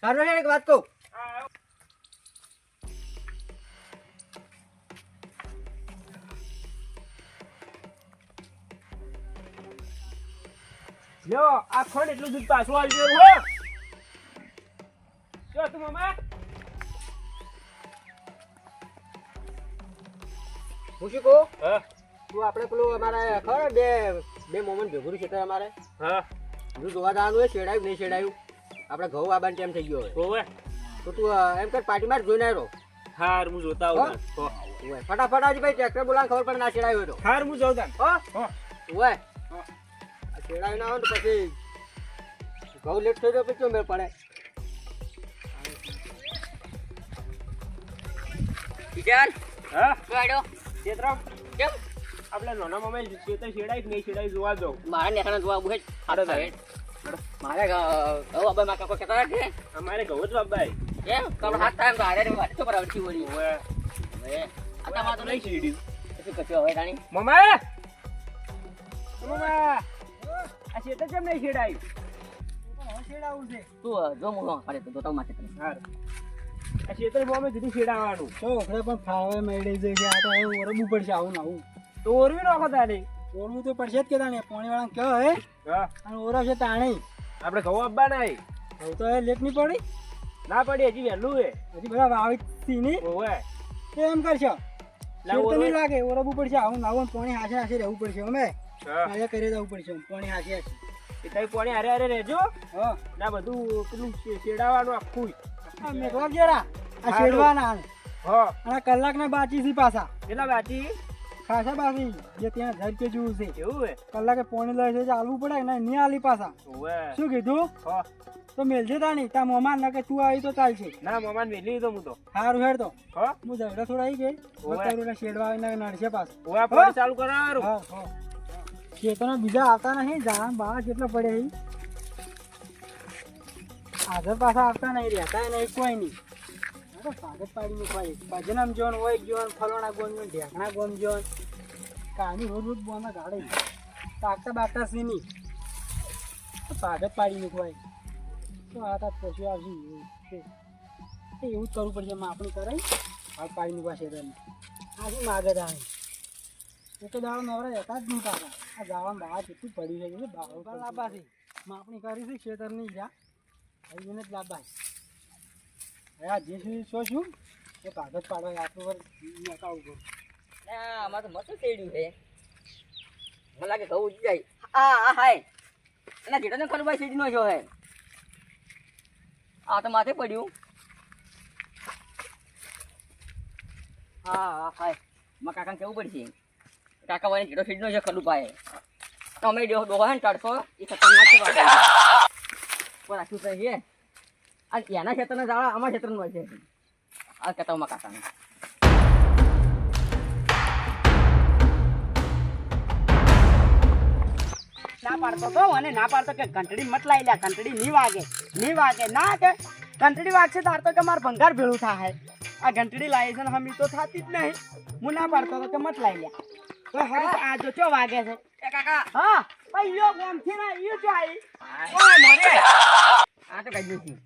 સારું છે એક વાત કહું? આ ખોડ એટલું દૂધ પાછું આવી ગયું હો. જો તું મામા. હું શું કહું? હા. તું આપણે પેલું અમારે ખબર બે બે મોમન ભેગું છે અમારે. હા. હજુ જોવા જવાનું હોય શેડાયું નહીં શેડાયું? આપણે ઘઉં આબાનો ટાઈમ થઈ ગયો હોય તો તું એમ કર પાર્ટીમાં જ જોઈને આવ્યો હાર હું જોતા હો? આવું ફટાફટ આજ ભાઈ ટ્રેક્ટર બોલાવ ખબર પડે ના છેડાયો હોય તો. હાર હું જોઉં તાન હો. આ શેડાયું ના હોય તો પછી ઘઉં લેટ થઈ ગયો પછી મેળ પડે? હા? ચેતરામ કેમ? આપણે નાના મામા ચેતર છેડાય નહીં શેડાય જોવા દો. મારા નેખાને જોવા હાડો. મારે હવે અબે માં કાકો કેતા કે અમારે ઘઉં જ બાબાઈ એમ કમ હાથ થાય તો હારે વાત તો બરાબર વળી હોવે આ તમાર તો નહીં સીડ્યું શું હવે રાણી? મમા એ આ ચેતર કેમ નહીં શેડાયું શેડાવું છે તું જો હું પડે તો તો માટે હાર. આ મોમે દીધું શેડાવાનું તો ઓખડે પણ ફાવે મેળી તો હવે ઓરબવું પડશે આવું ને આવું. તો ઓરવી નાખો તારે. ઓરવું તો પડશે જ કે તાણે પાણી વાળા કયો હે. અને ઓરવ છે તાણે. આપણે ઘઉં આપવાના હે. હવે તો લેટ નહીં પડી. ના પડી હજી વહેલું હે હજી બધા વાવી નહીં. હોવે તો એમ કરશો. નહીં લાગે ઓરબું પડશે આવું નાવું આવું ને પાણી હાશે હાશે રહેવું પડશે અમે કાર્ય કરી જવું પડશે પાણી હાશે હાશે એ તઈ પાણી હારે હારે રહેજો. હા. ના બધું પેલું શેડાવાનું આખું. આ મેઘવા જરા આ શેડવાના હા. અને કલાકના બાકી છે પાછા. કેટલા બાકી ખાસા બાકી જે ત્યાં ઘર કે જેવું છે. એવું હે? કલાકે પોણી લે છે ચાલવું પડે કે ના નહીં આલી પાછા. શું કીધું? તો મેલજે તાણી. તા મોમાં ના કે તું આવી તો ચાલશે ના મમાન મેલી દીધો હું તો. સારું હેડ તો. હું. ઝઘડા છોડાઈ ગઈ. ઓવે. બતારું શેડવા આવીને નડશે પાછું. હોવે આ પાણી ચાલુ કરાવવાનું. હા હા. બીજા આવતા નહીં જાણ બાર કેટલો પડે આગળ પાછા આવતા નહીં રહેતા નહીં કોઈ નહીં. હા તો કાગળ પાડી મૂકવાય ભજનમ જોન હોય જોન ફલોણા ગોન જોન ઢેકણા ગોમ જોન. કાની રોજ રોજ બોના ગાડે પાકતા બાકતા છે નહીં. તો કાગળ પાડી મૂકવાય તો આ તા પછી આવશે એવું જ કરવું પડશે માપણી કરાય. હાલ પાડી મૂકવા છે આજે માગે આવે એ તો દાડો નવરા હતા જ નહીં પાછા. આ ગાવા બહાર પડી પડ્યું છે બાવળ લાભા છે. માપણી કરી છે ખેતરની જા. હવે એને જ લાંબા હવે આ જે સુધી શું શું? એ કાગળ પાડવા આટલું વાર નકાવું કરું આમાં તો મસ્ત શેડ્યું છે. મને લાગે ઘઉં ઉજી જાય. હા આ હાય એના જેટો ને ખરું ભાઈ શેડી નો છો હે? આ તો માથે પડ્યું. હા હા હાય મારા કાકાને કેવું પડશે? કાકા વાળી જેટો સીડનો નો છે ખરું ભાઈ. અમે ડોહો ડોહો ને તડકો એ ખતરનાક છે પણ છે? આ એના ક્ષેત્રને જાળા અમારા હોય છે. આ મારા કાકાને. ના પાડતો તો અને ના પાડતો કે ઘંટડી મત લાવી લે ઘંટડી નહીં વાગે નહીં વાગે. ના કે ઘંટડી વાગશે તાર તો કે માર ભંગાર ભેળું થાય. આ ઘંટડી લાવી છે ને હમી તો થતી જ નહીં. હું ના પાડતો તો કે મત લાવી લે. તો હવે આ જો ચો વાગે છે? કાકા હા. ભાઈ યો ગોમથી ના યો ચો ઓય મોરે. આ તો કઈ નથી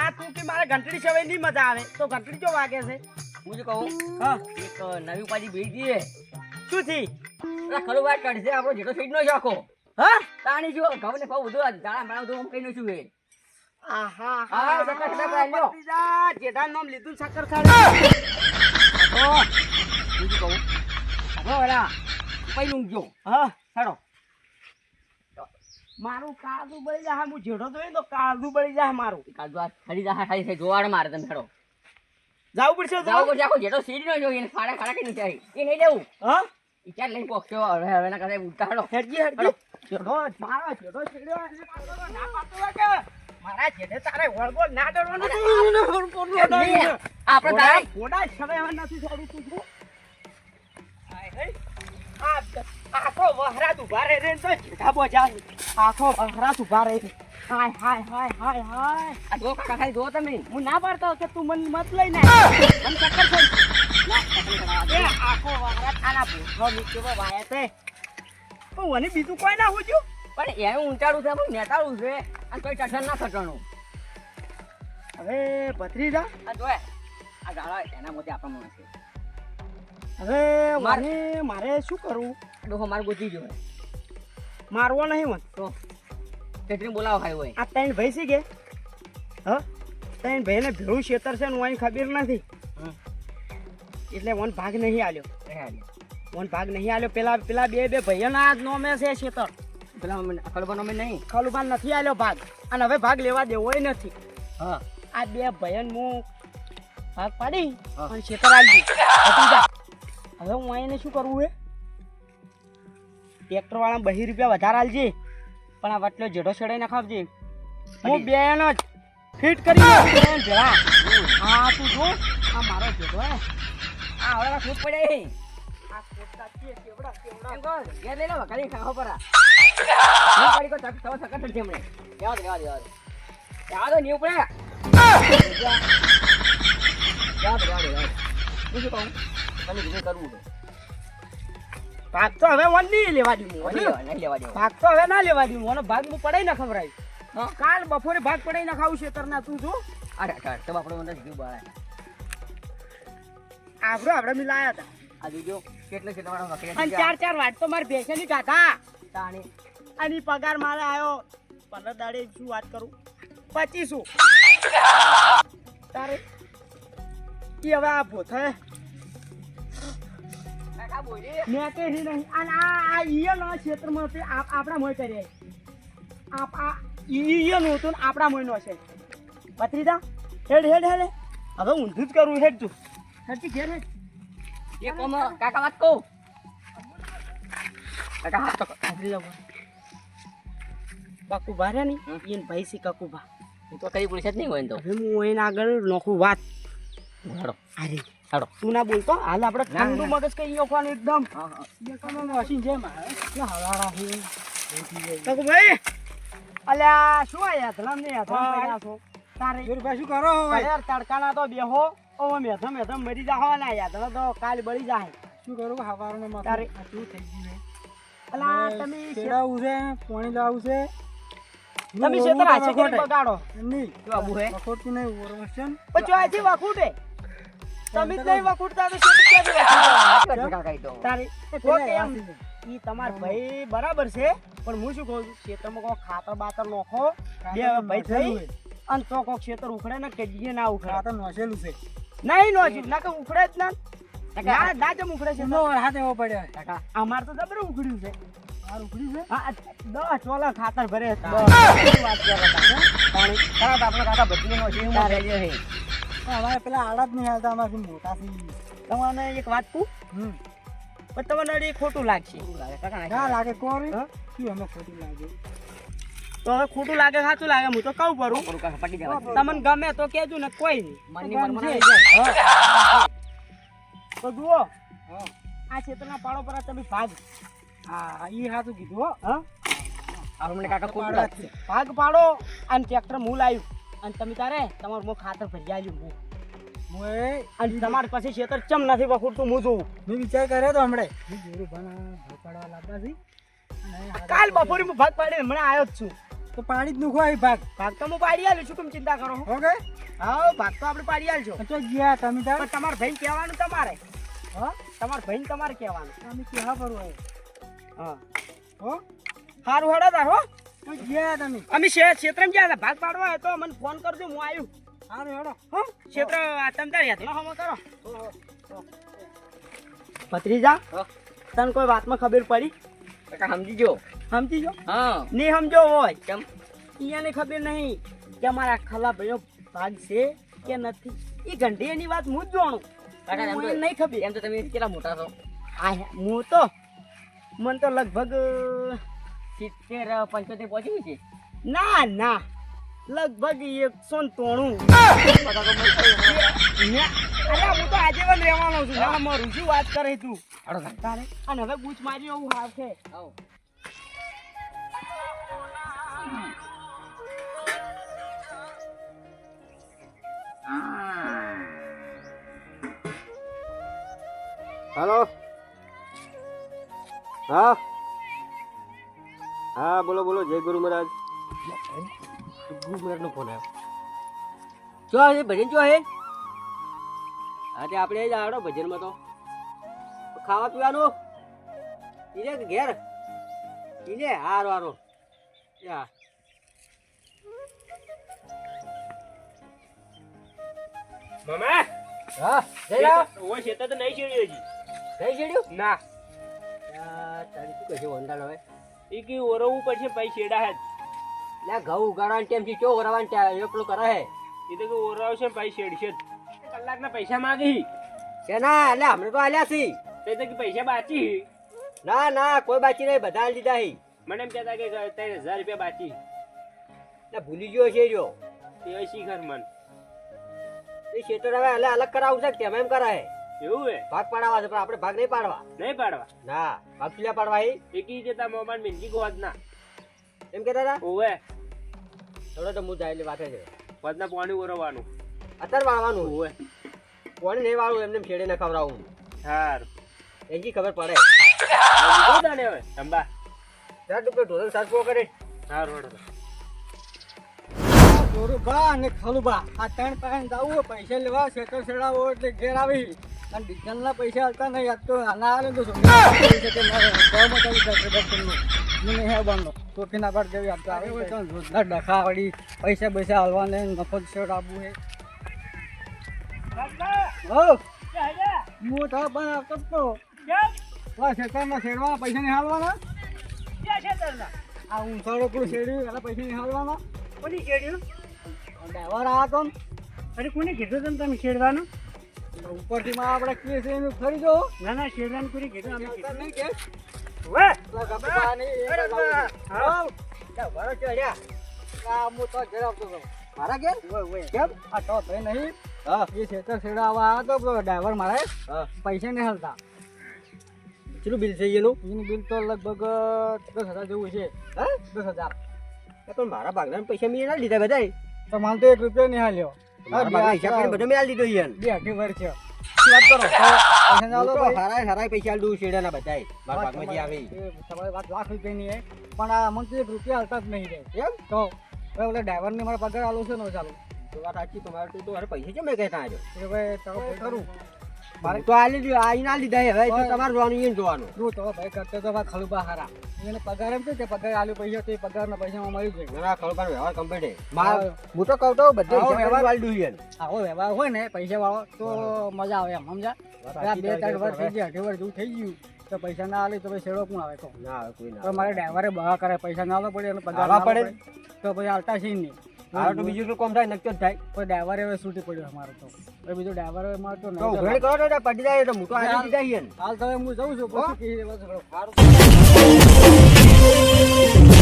આ તું કે મારે ઘંટડી સિવાય નહીં મજા આવે. તો ઘંટડી ચો વાગે છે? હું શું કહું? હા એક નવી ઉપાધિ ભેળી દીએ. શું થી ખરું વાત કાઢશે આપણો જેટલો સીટ નો શાખો. હા? તાણી જો ઘઉં ને કહું બધું દાણા બાણા બધું કઈ નું છું. એ આહા હા, લ્યો. નામ લીધું ને સક્કર ખાઈ હું. કહું? હવે ઓલા પૈ ઊંઘજો હા હેડો. મારું કાળું બળી જાય હું જેડો તો તો કાળું બળી જાય મારું. કાજુ આ ખરી જાય ખાઈ છે જોવાડ મારે તમે હેડો જાવું પડશે જાવું પડશે. આખો જેડો સીડી નો જોઈએ ખાડા ખાડા કે આવી એ નહીં દેવું. હા? એ લઈને પોક્ષો હવે હવે ના કરે ઉઠતા હેડો. હેડજી. હેડજી જેડો મારો જેડો સીડ્યો કાળો ના પાતો કે? મારા જેઠે તારે વળગો ના ડરવાનું આપણે તારે નથી છોડું તું છું હાય, હાય. આ આખો વહરાત ઊભા રહે તો જેઠા બોજા આખો વહરાત ઊભા રહી. હાય હાય હાય હાય હાય આ જો કાકા જો તમે હું ના પાડતો કે તું મને મત લઈને મને ચક્કર છે. આખો વાવરા ખાના ભૂખો નીચેવો વાયા પણ મને બીજું કોઈ ના. હોજ્યું પણ એ ઊંચાડું છે પણ નેતાળું છે અને કોઈ ચટણ ના ખટણું હવે ભત્રીજા આ જોય આ ગાળા એના મોતે આપણા મને છે. હવે મારે મારે શું કરવું? ડોહો મારે ગોતી ગયો મારવો નહીં મત તો ચટણી બોલાવો ખાય હોય આ ત્રણ ભાઈ છે કે? હ? ત્રણ ભાઈને ભેળું ખેતર છે ને હું ખબર નથી. એટલે વન ભાગ નહીં આલ્યો. વન ભાગ નહીં આલ્યો. પેલા પેલા બે બે ભાઈઓના આજ નોમે છે ખેતર પેલા ખડવાનો અમે નહીં. ખલુભાન નથી આલ્યો ભાગ. અને હવે ભાગ લેવા દેવોય નથી. હા. આ બે ભાઈઓને હું ભાગ પાડી અને ખેતર આવી હવે હું એને શું કરવું હે? ટ્રેક્ટર વાળા બહી રૂપિયા વધારે આલજે. પણ આ વટલો જેઠો ચડાઈ નાખાવજે હું બે જ ફિટ કરી ભેળા. હા તું જો. આ મારો જેઠો હે. આ હવે ખૂબ પડે આ ખોટા છે, કેવડા, કેવડા. એમ કહો ઘેર લઈ લો વકાલી ખાવા પરા હું પડી કો તક તવ સકટ છે હમણે. જવા દે જવા દે જવા દે. જવા દો નીવ પડે. જવા દે જવા દે જવા દે. હું શું કહું? મને બીજું કરવું ભાગ તો હવે મને નહીં લેવા દઉં નહીં લેવા નહીં ભાગ તો હવે ના લેવા દઉં મને ભાગ હું પડાઈ ના ખવડાવી કાલ બપોરે ભાગ પડાઈ ના ખાવું ખેતરના તું જો. અરે અરે તો આપણો મને જીવ બાળા આવડો આપણે મિલાયા હતા આ જોજો કેટલે છે તમારો અને ચાર ચાર વાટ તો મારે ભેંસની કાકા તાણી. અને પગાર મારે આવ્યો પંદર દાડે શું વાત કરું? પચીસો. તારે? કે હવે આ ભોથે મેં કે નહીં. અને આ આ ઈયનો ક્ષેત્રમાં તે આપ- આપણા મોય કરે આપ આ ઈયનો હતો ને આપણા મોયનો છે. પત્રીદા હેડ હેડ હેડ. હવે ઊંધું જ કરવું હેડ તું. હેડ તી ઘેર હેડ. એ કોમ કાકા વાત કહું? કાકા હાથ તો ભત્રીજા બોલ. કકુભા નહીં ની હમ. ઈયન ભાઈ સી કકુભા. હું તો કઈ પોલીસ જ નહીં હોય તો. હવે હું એને આગળ નોખું વાત. હેડો અરે હાડો તું ના બોલતો? હાલ આપણે ઠંડુ મગજ કઈ નોખવાનું એકદમ. હા હા. દેખાડો મશીન છે મારે કેટલા હવાડા છે? કકુભાઈ અલ્યા શું આ યાત્રા ને પડ્યા છો? તારે શું કરો હવે. કલેર તડકાના તો બેહો. ઓ મેથમ મેથમ મરી જાહો ના યાત્રા તો કાલ બળી જાય શું કરું? હવારનો માથું તારે- આટલું થઈ ગયું અલા તમે તેડાવવું છે પાણી લાવવું છે. તમે ક્ષેત્ર હાચે કરીને બગાડો? નહીં. શું હે વખોડતું નહીં ઓરવસ પછી આથી વખૂટે. તમે જ નહીં વખૂટતા તો શું તો તારે એ તો પેલા કેમ હાથી છે. ઈ તમાર ભાઈ બરાબર છે પણ હું શું કહું છું ક્ષેત્રમાં કોઈ ખાતર બાતર નોખો બે ભાઈ થઈ અને તો કોઈ ખેતર ઉખડે ને કજીએ ના ઉખડે. ખાતર નોશેલું છે. નહીં નોખ્યું ના કે ઉખડે જ ના. ના ના જેમ ઉખડે છે એમનો હાથ એવો પડ્યો કાકા અમાર તો જબરે ઉખડ્યું છે. આ ઉખડી છે? હા દસ ચોલા ખાતર ભરે દસ. વાત કરે કાકા પાણી ખરાબ આપણો કાકા બધી નો જીવ છે. પણ અમારે પેલા આડા જ નહીં હાલતા અમારે મોટા થઈ તમને એક વાત કહું? હમ. પણ તમને અડી ખોટું લાગશે. ના લાગે કોરી શું અમે ખોટું લાગે. તો હવે ખોટું લાગે સાચું લાગે હું તો કહું પરું કરું પટી જવા તમને ગમે તો કેજો ને કોઈ નહીં. તો જુઓ. આ ક્ષેત્રના પાડો પર તમે ભાગ. હા. ઈ હાથું કીધું હો. હા. કાકા. ભાગ પાડો. અને ટ્રેક્ટર મૂલ લાવ્યું અને તમે તારે તમારું મોં ખાતર ભરી આલ્યું હું. અને તમારી પાસે ખેતર ચમ નથી વખોડતું હું જોઉં. મેં વિચાર કર્યો તો હમણે. લાગતા છે. કાલ બપોરે હું ભાગ પાડીને હમણાં આવ્યો જ છું. તો પાડી જ નું ખોય ભાગ ભાગ તો હું પાડી આલ્યું છું તમે ચિંતા કરો. ઓકે હા ભાગ તો આપણે પાડી આલજો. તો ગયા તમે તાર? તમારા ભાઈ કહેવાનું તમારે. હા? તમારા ભાઈ તમારે કહેવાનું. તમે કેવા કરું હા. હો? સારું હેડો તાર હો. અમે ક્ષેત્ર ગયા હતા. ભાગ પાડવા તો મને ફોન કરજો હું આવ્યું હેડો. હો ક્ષેત્ર તમે તાર યાદ હમો કરો. ભત્રીજા તને કોઈ વાતમાં ખબર પડી? સમજીજો. સમજી જો સમજી જો હા. નહીં સમજો હોય. કેમ? એને ખબર નહીં કે અમારા ખલા ભાઈઓ ભાગ છે કે નથી. એ ઘંટી એની વાત હું જ જાણું. નહીં ખબર. એમ તો તમે કેટલા મોટા છો? આ હું તો મને તો લગભગ સિત્તેર પંચોતેર પહોંચી છે? ના ના. લગભગ એકસો ને તોણું અરે હું તો આજે પણ રહેવાનો છું. ના મારું શું વાત કરે તું. તારે? અને હવે બૂચ મારી એવું હાવ છે હેલો. હા? હા બોલો બોલો જય ગુરુ મહારાજ. ગુરુ મહારાજ નો ફોન આવ્યો ચો હે ભજન ચો હે હા તે આપણે જ આવડો ભજનમાં તો. ખાવા પીવાનું? ઈને ઘેર? ઈને હારો હારો. યા. મામા? હા જઈ રાવ ઓ શેતા તો નહીં છેડ્યું હજી. નહીં છેડ્યું ના. તારી શું કહે છે વંદાલ હવે? એ કે ઓરવવું પડશે પછી છેડા હે લે ઘઉં ઉગાડવાનું ટાઈમથી ચો ઓરવાનું ટાઈમ? એકલું કરે હે. એ તો કે ઓરવશે પછી છેડશે. કલાકના પૈસા માંગી. ના એટલે હમણાં તો આલ્યા છી તે તો કે પૈસા બાચી. ના ના કોઈ બાચી નહીં બધા લીધા દીધા હી. મને એમ કહેતા કે ત્રણ હજાર રૂપિયા બાચી. એટલે ભૂલી ગયો છે જો. એ શીખર મન. એ શેટર હવે અલગ કરાવું છે તેમાં એમ કરાય? એવું હે ભાગ પાડવા છે પણ આપણે ભાગ નહીં પાડવા. નહીં પાડવા? ના ભાગ પીલા પાડવા એ એકી જતા મોમાન મિંજી ગોત ના. એમ કેતા હતા? ઓવે. થોડો તો હું જાય એટલે વાતે છે. વધના પાણી ઓરવાનું અત્યારે વાળવાનું. ઓવે. પાણી નહીં વાળું એમને એમ છેડે ન ખવડાવું. હાર. એની ખબર પડે. લીધો ને હવે? અંબા ચાર ટુકડે ઢોલ સાચવો કરે. હાર રોડ ચોરુભા અને ખલુભા આ ત્રણ પાસે જવું પૈસા લેવા શેતર ચડાવો એટલે ઘેર આવી. અને ડીઝલના પૈસા હતા નહીં આજ તો આના આવે તો મને હે બંધો ના પર જેવી આપતો આવે હોય તો રોજગાર ડખા વળી પૈસા પૈસા હલવાને નફો શેડ આપવું હે. હો. તો પણ આવતો તો. આ શેતરમાં પૈસા નહીં હાલવાના? આ ઊંચાડો પેલું શેડ્યું એના પૈસા નહીં હાલવાના? કોની શેડ્યું ડ્રાઈવર આ તો અરે કોને કીધું તમે છેડવાનું ઉપરથી માં આપણે કીએ છે એનું ફરી જો. ના ના છેડવાનું પૂરી કીધું અમે કીધું. નહીં કે? વે ગબડા એ અરે હા. હાવ. વરો ચડ્યા આ હું તો ઘેર આવતો હતો. મારા ઘેર. કેમ? આ તો થઈ નહીં. હા. એ ખેતર છેડાવવા આવ્યો તો ડ્રાઈવર મારે પૈસા નહીં હાલતા. કેટલું બિલ છે એનું? એનું બિલ તો લગભગ દસ હજાર જેવું છે. હા? દસ હજાર. પણ મારા ભાગના પૈસા મેં ના લીધા બધા તો મને તો એક રૂપિયો નહીં હાલ્યો. બધા મેં આલી દીધો યાર બે અઢી વર્ષ વાત કરો તો પૈસા ના હું? હરાય હરાય દઉં બધાય મારા વાત ભાગમાં જે આવે. તમારી- વાત લાખ રૂપિયાની છે. પણ આ મને એક રૂપિયા હાલતા જ નહીં રે એમ? તો ઓલા ડ્રાઈવરને મારા પગાર આલો છે ને ચાલુ. તો વાત સાચી તમારે તો તો પૈસા કેમ મેં કહેતા એ તો કરું તો આલી દીધું આઈ ના લીધા હવે તો તમારે જોવાનું એને જોવાનું. શું તો ભાઈ કરતો તો ભાઈ ખલુબા હારા. એને પગાર એમ કે પગાર આલ્યો પૈસા તો એ પગારના પૈસામાં મળી જાય. ના ખલુબા વ્યવહાર કમ્પ્લીટ માર હું તો કહું તો બધે આવો વ્યવહાર- આલી દઉં આવો વ્યવહાર હોય ને પૈસા વાળો તો મજા આવે એમ સમજા બે ત્રણ વર્ષ થઈ ગયા અઢી વર્ષ જેવું થઈ ગયું તો પૈસા ના આલે તો પછી શેડો કોણ આવે તો ના આવે કોઈ ના મારે ડ્રાઈવરે બહા કરે પૈસા ના આવે પડે અને પગાર ના પડે. પડે. તો પછી હાલતા છે નહીં. આવે તો બીજું કોમ થાય નક્કી જ થાય. કોઈ ડ્રાઈવર હવે છૂટી પડ્યો અમારે તો. હવે બીજો ડ્રાઈવર હવે મારતો તો તો ઘણી કરો તો પડી જાય તો હું તો આજે દીધા હાલ તો હું જઉં છું પછી કે